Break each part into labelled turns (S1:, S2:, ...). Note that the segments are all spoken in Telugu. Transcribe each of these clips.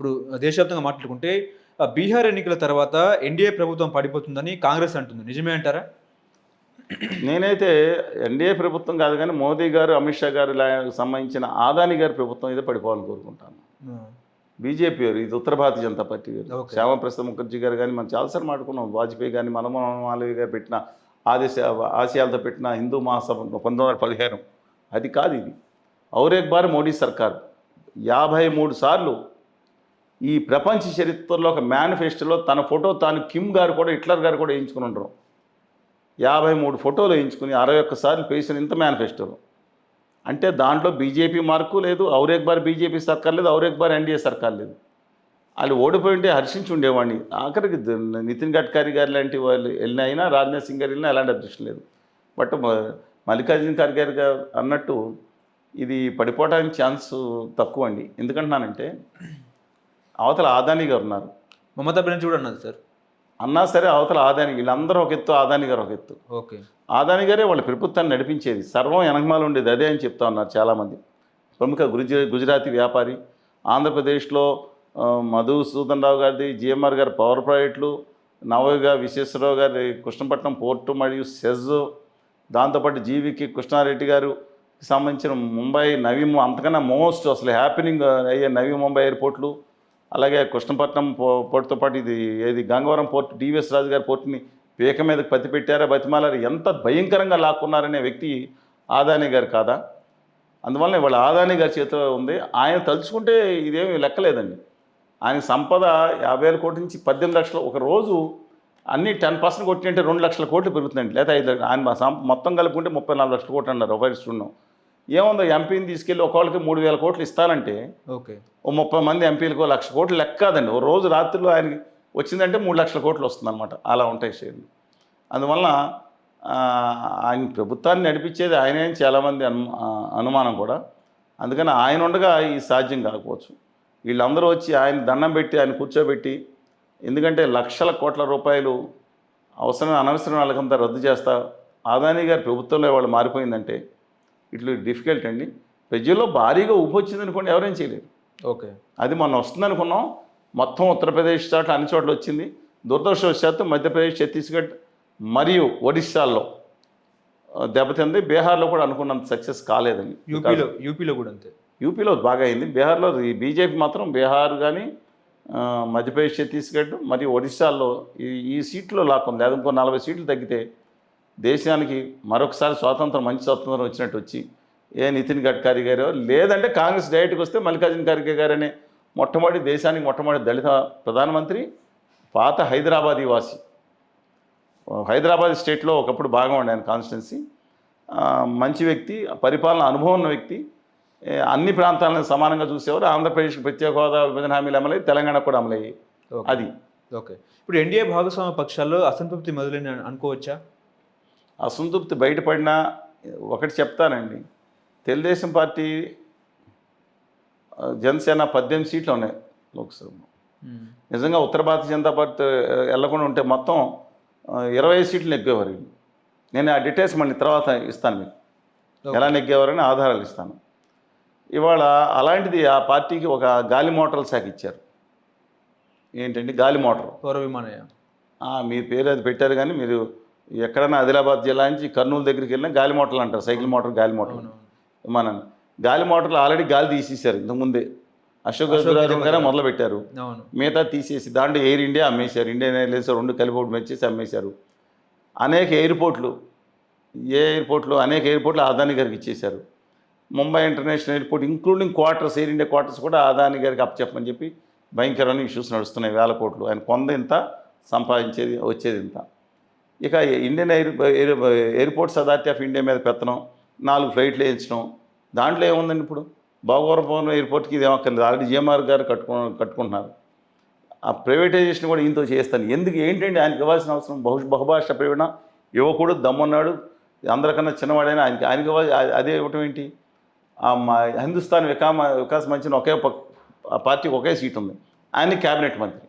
S1: ఇప్పుడు దేశవ్యాప్తంగా మాట్లాడుకుంటే ఆ, బీహార్ ఎన్నికల తర్వాత ఎన్డీఏ ప్రభుత్వం పడిపోతుందని కాంగ్రెస్ అంటుంది. నిజమే అంటారా?
S2: నేనైతే ఎన్డీఏ ప్రభుత్వం కాదు కానీ మోదీ గారు అమిత్ షా గారు సంబంధించిన ఆదాని గారి ప్రభుత్వం అయితే పడిపోవాలని కోరుకుంటాను. బీజేపీ వారు ఇది ఉత్తర భారతీయ జనతా పార్టీ గారు. శ్యామప్రసాద్ ముఖర్జీ గారు కానీ మనం చాలాసార్లు మాట్లాడుకున్నాం. వాజ్పేయి కానీ మనమోహన్ మాలవీ గారు పెట్టిన ఆదేశ ఆశయాలతో పెట్టిన హిందూ మహాసభ పంతొమ్మిది వందల పదిహేను. అది కాదు ఇది. ఔరేక్ బార్ మోడీ సర్కార్. యాభై మూడు సార్లు ఈ ప్రపంచ చరిత్రలో ఒక మేనిఫెస్టోలో తన ఫోటో తాను కిమ్ గారు కూడా హిట్లర్ గారు కూడా వేయించుకుని ఉండరు. యాభై మూడు ఫోటోలు వేయించుకుని అరవై ఒక్కసార్లు పేసిన ఇంత మేనిఫెస్టోలు అంటే దాంట్లో బీజేపీ మార్కు లేదు ఔరేక్ బార్ బీజేపీ సర్కార్ లేదు ఔరేక్ బార్ ఎన్డీఏ సర్కార్ లేదు. వాళ్ళు ఓడిపోయి ఉంటే హర్షించి ఉండేవాడిని. ఆఖరికి నితిన్ గడ్కరీ గారు లాంటి వాళ్ళు వెళ్ళినా అయినా రాజ్నాథ్ సింగ్ గారు వెళ్ళినా ఎలాంటి అదృష్టం లేదు. బట్ మల్లికార్జున్ మల్లికార్జున ఖర్గే గారు అన్నట్టు ఇది పడిపోవడానికి ఛాన్స్ తక్కువ అండి ఎందుకంటున్నానంటే అవతల ఆదాని గారు ఉన్నారు.
S1: మమతా బెనర్జీ కూడా అన్నది సార్.
S2: అన్నా సరే అవతల ఆదాని వీళ్ళందరూ ఒక ఎత్తు ఆదాని గారు ఒక ఎత్తు.
S1: ఓకే.
S2: ఆదాని గారే వాళ్ళ ప్రభుత్వాన్ని నడిపించేది. సర్వం వెనకమాల ఉండేది అదే అని చెప్తా ఉన్నారు చాలామంది. ప్రముఖ గుజ గుజరాతీ వ్యాపారి ఆంధ్రప్రదేశ్లో మధుసూదన్ రావు గారిది జిఎంఆర్ గారి పవర్ ప్రాజెక్టులు నవయుగ విశ్వేశ్వరరావు గారి కృష్ణపట్నం పోర్టు మరియు సెజ్ దాంతోపాటు జీవికి కృష్ణారెడ్డి గారు సంబంధించిన ముంబై నవీ అంతకన్నా మోస్ట్ అసలు హ్యాపెనింగ్ అయ్యే నవీ ముంబై ఎయిర్పోర్ట్లు అలాగే కృష్ణపట్నం పో పోర్టుతో పాటు ఇది ఏది గంగవరం పోర్టు డివిఎస్ రాజు గారి పోర్టుని పీక మీద పత్తి పెట్టారా బతిమాలారు ఎంత భయంకరంగా లాక్కున్నారనే వ్యక్తి ఆదాని గారు కాదా? అందువల్ల ఇవాళ ఆదాని గారి చేతిలో ఉంది. ఆయన తలుచుకుంటే ఇదేమి లెక్కలేదండి. ఆయన సంపద యాభై వేల కోట్ల నుంచి పద్దెనిమిది లక్షలు ఒక రోజు అన్ని టెన్ పర్సెంట్ కొట్టింటే రెండు లక్షల కోట్లు పెరుగుతుందండి. లేదా ఐదు ఆయన సం- మొత్తం కలుపుకుంటే ముప్పై నాలుగు లక్షల కోట్లు అన్నారు ఒక ఇస్తున్నాం ఏముందో ఎంపీని తీసుకెళ్ళి ఒకళ్ళకి మూడు వేల కోట్లు ఇస్తానంటే
S1: ఓకే.
S2: ఓ ముప్పై మంది ఎంపీలకు లక్ష కోట్లు లెక్క కాదండి. ఓ రోజు రాత్రిలో ఆయనకి వచ్చిందంటే మూడు లక్షల కోట్లు వస్తుందన్నమాట. అలా ఉంటాయి షేర్లు. అందువల్ల ఆ, ఆయన ప్రభుత్వాన్ని నడిపించేది ఆయనే అని చాలామంది అను అనుమానం కూడా. అందుకని ఆయన ఉండగా ఈ సాధ్యం కాకపోవచ్చు. వీళ్ళందరూ వచ్చి ఆయన దండం పెట్టి ఆయన కూర్చోబెట్టి ఎందుకంటే లక్షల కోట్ల రూపాయలు అవసరం అనవసరం వాళ్ళకంతా రద్దు చేస్తా ఆదాని గారి ప్రభుత్వంలో వాళ్ళు మారిపోయిందంటే ఇట్లు డిఫికల్ట్ అండి. ప్రజల్లో భారీగా ఊపి వచ్చింది అనుకోండి ఎవరేం చేయలేరు.
S1: ఓకే.
S2: అది మొన్న వస్తుంది అనుకున్నాం. మొత్తం ఉత్తరప్రదేశ్ చోట్ల అన్ని చోట్ల వచ్చింది. దురదృష్టవశాత్తు మధ్యప్రదేశ్ ఛత్తీస్గఢ్ మరియు ఒడిశాల్లో దెబ్బతింది. బీహార్లో కూడా అనుకున్నంత సక్సెస్ కాలేదండి.
S1: యూపీలో యూపీలో కూడా అంతే.
S2: యూపీలో బాగా అయింది. బీహార్లో ఈ బీజేపీ మాత్రం బీహార్ కానీ మధ్యప్రదేశ్ ఛత్తీస్గఢ్ మరియు ఒడిశాల్లో ఈ ఈ సీట్లో లాక్కుంది. అది ఇంకో నలభై సీట్లు తగ్గితే దేశానికి మరొకసారి స్వాతంత్రం మంచి స్వాతంత్రం వచ్చినట్టు వచ్చి ఏ నితిన్ గడ్కరీ గారు లేదంటే కాంగ్రెస్ డైరెక్ట్కి వస్తే మల్లికార్జున ఖర్గే గారు అనే మొట్టమొదటి దేశానికి మొట్టమొదటి దళిత ప్రధానమంత్రి పాత హైదరాబాదీ వాసి. హైదరాబాద్ స్టేట్లో ఒకప్పుడు భాగం ఉండే ఆయన కాన్స్టిట్యున్సీ మంచి వ్యక్తి పరిపాలన అనుభవం ఉన్న వ్యక్తి. అన్ని ప్రాంతాలను సమానంగా చూసేవారు. ఆంధ్రప్రదేశ్కి ప్రత్యేక హోదా విభజన హామీలు అమలయ్యి తెలంగాణ కూడా అమలయ్యాయి అది.
S1: ఓకే. ఇప్పుడు ఎన్డీఏ భాగస్వామ్య పక్షాల్లో అసంతృప్తి మొదలైన అనుకోవచ్చా?
S2: అసంతృప్తి బయటపడినా ఒకటి చెప్తానండి. తెలుగుదేశం పార్టీ జనసేన పద్దెనిమిది సీట్లు ఉన్నాయి లోక్సభలో. నిజంగా ఉత్తర భారతీయ జనతా పార్టీ వెళ్ళకుండా ఉంటే మొత్తం ఇరవై సీట్లు నెగ్గేవారు. నేను ఆ డీటెయిల్స్ మళ్ళీ తర్వాత ఇస్తాను మీకు. ఎలా నెగ్గేవారని ఆధారాలు ఇస్తాను. ఇవాళ అలాంటిది ఆ పార్టీకి ఒక గాలి మోటార్ల శాఖ ఇచ్చారు. ఏంటండి? గాలి మోటార్. ఆ, మీ పేరు అది పెట్టారు కానీ మీరు ఎక్కడైనా ఆదిలాబాద్ జిల్లా నుంచి కర్నూలు దగ్గరికి వెళ్ళినా గాలి మోటార్లు అంటారు సైకిల్ మోటార్ గాలి మోటార్. విమానం గాలి మోటార్లు ఆల్రెడీ గాలి తీసేశారు ఇంతకుముందే. అశోక్. గారే మొదలు పెట్టారు మిగతా తీసేసి దాంట్లో ఎయిర్ ఇండియా అమ్మేశారు ఇండియన్ ఎయిర్లైన్స్ రెండు కలిపి ఒకటి మెచ్చేసి అమ్మేశారు. అనేక ఎయిర్పోర్ట్లు ఏ ఎయిర్పోర్ట్లు అనేక ఎయిర్పోర్ట్లు అదాని గారికి ఇచ్చేశారు. Mumbai international airport including quarters air India quarters కూడా అదాని గారికి అప్పచెప్పని చెప్పి భయంకరమైన ఇష్యూస్ నడుస్తున్నాయి వేల కోట్లు. ఆయన కొంద ఇంత సంపాదించేది వచ్చేది ఇంత. ఇక Indian air air airports authority of India మీద పెత్తనం నాలుగు ఫ్లైట్లు వేయించడం. దాంట్లో ఏముందండి ఇప్పుడు? భోగవరం ఎయిర్పోర్ట్కి ఇది ఏమక్కర్లేదు. ఆల్రెడీ జిఎంఆర్ గారు కట్టుకు కట్టుకుంటున్నారు. ఆ ప్రైవేటైజేషన్ కూడా ఈయనతో చేస్తాను. ఎందుకు? ఏంటండి? ఆయనకి ఇవ్వాల్సిన అవసరం? బహు బహుభాష ప్రవీణ యువకుడు దమ్మున్నాడు. అందరికన్నా చిన్నవాడైనా ఆయనకి ఆయనకి అదే ఇవ్వటం ఏంటి? మా హిందుస్థాన్ వికామ వికాస్ మంచిన ఒకే పార్టీకి ఒకే సీట్ ఉంది. ఆయన క్యాబినెట్ మంత్రి.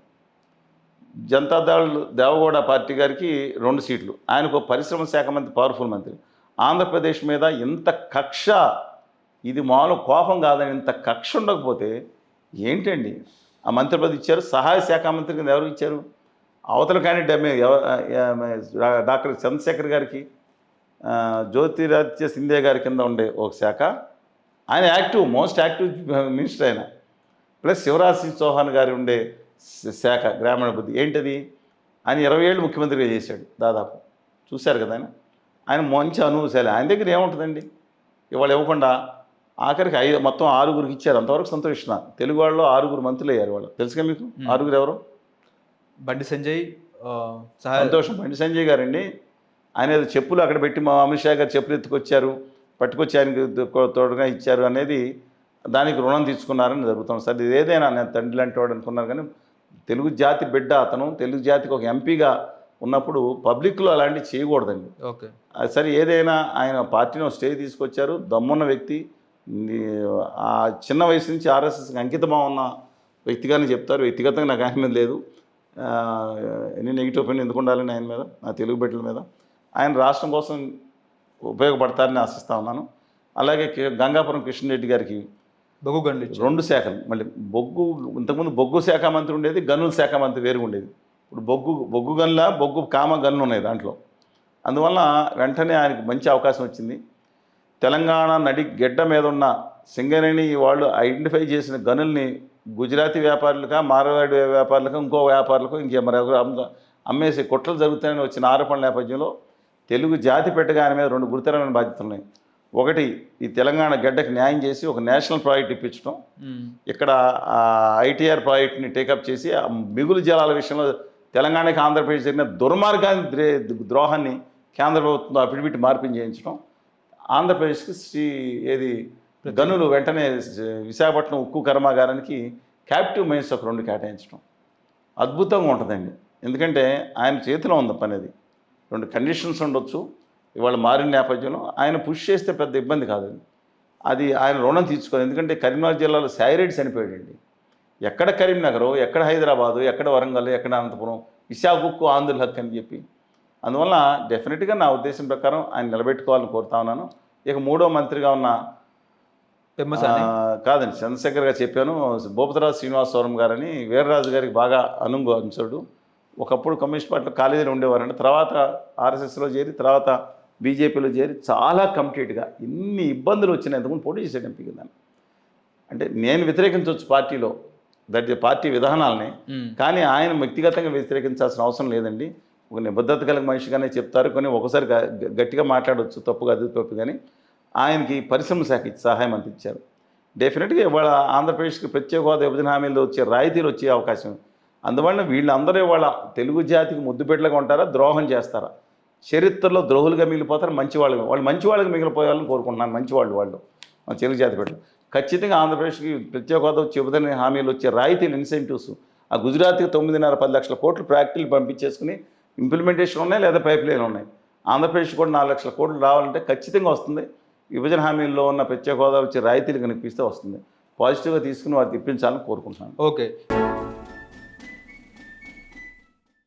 S2: జనతాదళ్ దేవగౌడ పార్టీ గారికి రెండు సీట్లు. ఆయనకు ఒక పరిశ్రమ శాఖ మంత్రి పవర్ఫుల్ మంత్రి. ఆంధ్రప్రదేశ్ మీద ఇంత కక్ష ఇది మామూలు కోపం కాదని ఇంత కక్ష ఉండకపోతే ఏంటండి? ఆ మంత్రి పదవి ఇచ్చారు సహాయ శాఖ మంత్రి కింద ఎవరు ఇచ్చారు? అవతల క్యాండిడేట్ ఎమ్మె డాక్టర్ చంద్రశేఖర్ గారికి ఆ, జ్యోతిరాదిత్య గారి కింద ఉండే ఒక శాఖ. ఆయన యాక్టివ్ మోస్ట్ యాక్టివ్ మినిస్టర్ ఆయన. ప్లస్ శివరాజ్ సింగ్ చౌహాన్ గారి ఉండే శాఖ గ్రామీణాభివృద్ధి ఏంటది? ఆయన ఇరవై ఏళ్ళు ముఖ్యమంత్రిగా చేశాడు దాదాపు. చూశారు కదా ఆయన? ఆయన మంచి అనుభవశాలి. ఆయన దగ్గర ఏముంటుందండి? ఇవాళ ఇవ్వకుండా ఆఖరికి ఐదు మొత్తం ఆరుగురికి ఇచ్చారు. అంతవరకు సంతోషిస్తున్నా. తెలుగు వాళ్ళు ఆరుగురు మంత్రులు అయ్యారు వాళ్ళు తెలుసుగా మీకు? ఆరుగురు ఎవరు?
S1: బండి సంజయ్
S2: సంతోషం. బండి సంజయ్ గారండి. ఆయన ఏదో చెప్పులు అక్కడ పెట్టి మా అమిత్ షా గారు చెప్పులు ఎత్తుకొచ్చారు. పట్టుకొచ్చి ఆయనకి తోడుగా ఇచ్చారు అనేది దానికి రుణం తీసుకున్నారని జరుగుతుంది. సార్ ఇది ఏదైనా నేను తండ్రి లాంటి వాడు అనుకున్నారు కానీ తెలుగు జాతి బిడ్డ అతను తెలుగు జాతికి ఒక ఎంపీగా ఉన్నప్పుడు పబ్లిక్లో అలాంటివి చేయకూడదండి.
S1: ఓకే.
S2: సరే ఏదైనా ఆయన పార్టీని స్టేజ్ తీసుకొచ్చారు దమ్మున్న వ్యక్తి ఆ చిన్న వయసు నుంచి ఆర్ఎస్ఎస్కి అంకితమా ఉన్న వ్యక్తిగానే చెప్తారు వ్యక్తిగతంగా నాకు ఆయన మీద లేదు. ఎన్ని నెగిటివ్ ఒపీనియన్ ఎందుకు ఉండాలని ఆయన మీద నా తెలుగు బిడ్డల మీద? ఆయన రాష్ట్రం కోసం ఉపయోగపడతారని ఆశిస్తా ఉన్నాను. అలాగే గంగాపురం కృష్ణరెడ్డి గారికి
S1: బొగ్గు గనులు
S2: రెండు శాఖలు. మళ్ళీ బొగ్గు ఇంతకుముందు బొగ్గు శాఖ మంత్రి ఉండేది గనుల శాఖ మంత్రి వేరుగా ఉండేది. ఇప్పుడు బొగ్గు బొగ్గు గన్ల బొగ్గు కామ గన్ను ఉన్నాయి దాంట్లో. అందువల్ల వెంటనే ఆయనకు మంచి అవకాశం వచ్చింది. తెలంగాణ నడి గెడ్డ మీద ఉన్న సింగరేణి వాళ్ళు ఐడెంటిఫై చేసిన గనుల్ని గుజరాతీ వ్యాపారులుగా మార్వాడి వ్యాపారులకు ఇంకో వ్యాపారులకు ఇంకే మరొకరు అమ్మేసి కుట్రలు జరుగుతాయని వచ్చిన ఆరోపణల నేపథ్యంలో తెలుగు జాతి పెట్టగా ఆయన మీద రెండు గురుతరమైన బాధ్యతలు ఉన్నాయి. ఒకటి ఈ తెలంగాణ గడ్డకి న్యాయం చేసి ఒక నేషనల్ ప్రాజెక్ట్ ఇప్పించడం. ఇక్కడ ఐటీఆర్ ప్రాజెక్ట్ని టేకప్ చేసి మిగులు జలాల విషయంలో తెలంగాణకి ఆంధ్రప్రదేశ్ జరిగిన దుర్మార్గాన్ని ద్రే- ద్రోహాన్ని కేంద్ర ప్రభుత్వం అఫిడవిట్ మార్పిడి చేయించడం ఆంధ్రప్రదేశ్కి శ్రీ ఏది గనులు వెంటనే విశాఖపట్నం ఉక్కు కర్మాగారానికి క్యాప్టివ్ మైన్స్ ఒక రెండు కేటాయించడం అద్భుతంగా ఉంటుందండి. ఎందుకంటే ఆయన చేతిలో ఉంది పని అది. రెండు కండిషన్స్ ఉండొచ్చు. ఇవాళ మారిన నేపథ్యంలో ఆయన పుష్ చేస్తే పెద్ద ఇబ్బంది కాదండి. అది ఆయన రుణం తీర్చుకోవాలి ఎందుకంటే కరీంనగర్ జిల్లాలో సాయిరెడ్డి చనిపోయాడండి. ఎక్కడ కరీంనగర్ ఎక్కడ హైదరాబాదు ఎక్కడ వరంగల్ ఎక్కడ అనంతపురం విశాఖకు ఆంధ్రుల హక్కు అని చెప్పి. అందువల్ల డెఫినెట్గా నా ఉద్దేశం ప్రకారం ఆయన నిలబెట్టుకోవాలని కోరుతా ఉన్నాను. ఇక మూడో మంత్రిగా ఉన్న కాదండి చంద్రశేఖర్ గారు చెప్పాను భూపతిరాజు శ్రీనివాసవరం గారని వీర్రాజు గారికి బాగా అనుంగు అంచుడు ఒకప్పుడు కమ్యూనిస్ట్ పార్టీలో కాలేజీలో ఉండేవారండి. తర్వాత ఆర్ఎస్ఎస్లో చేరి తర్వాత బీజేపీలో చేరి చాలా కంప్లీట్గా ఇన్ని ఇబ్బందులు వచ్చినాయి ఇంతకుముందు పోటీ చేసాడు ఎంపీ కింద. అంటే నేను వ్యతిరేకించవచ్చు పార్టీలో దట్ పార్టీ విధానాలని. కానీ ఆయన వ్యక్తిగతంగా వ్యతిరేకించాల్సిన అవసరం లేదండి. ఒక నిబద్ధత కలిగిన మనిషిగానే చెప్తారు కొన్ని ఒకసారి గట్టిగా మాట్లాడవచ్చు తప్పుగా అది తప్పు కానీ ఆయనకి పరిశ్రమ శాఖ ఇచ్చి సహాయం అందించారు. డెఫినెట్గా ఇవాళ ఆంధ్రప్రదేశ్కి ప్రత్యేక హోదా విభజన హామీల్లో వచ్చే రాయితీలు వచ్చే అవకాశం. అందువలన వీళ్ళందరూ ఇవాళ తెలుగు జాతికి ముద్దుపెట్టలుగా ఉంటారా ద్రోహం చేస్తారా? చరిత్రలో ద్రోహులుగా మిగిలిపోతారు మంచి వాళ్ళు వాళ్ళు మంచి వాళ్ళకి మిగిలిపోవాలని కోరుకుంటున్నాను మంచి వాళ్ళు వాళ్ళు మన తెలుగు జాతి పెట్టు ఖచ్చితంగా ఆంధ్రప్రదేశ్కి ప్రత్యేక హోదా వచ్చే హామీలు వచ్చే రాయితీలు ఇన్సెంటివ్స్ ఆ గుజరాత్కి తొమ్మిదిన్నర పది లక్షల కోట్లు ప్రాక్టీలు పంపించేసుకుని ఇంప్లిమెంటేషన్ ఉన్నాయి లేదా పైప్ లైన్ ఉన్నాయి. ఆంధ్రప్రదేశ్ కూడా నాలుగు లక్షల కోట్లు రావాలంటే ఖచ్చితంగా వస్తుంది. విభజన హామీల్లో ఉన్న ప్రత్యేక హోదా వచ్చే రాయితీలు కనిపిస్తే వస్తుంది. పాజిటివ్గా తీసుకుని వారు తెప్పించాలని కోరుకుంటున్నాను.
S1: ఓకే.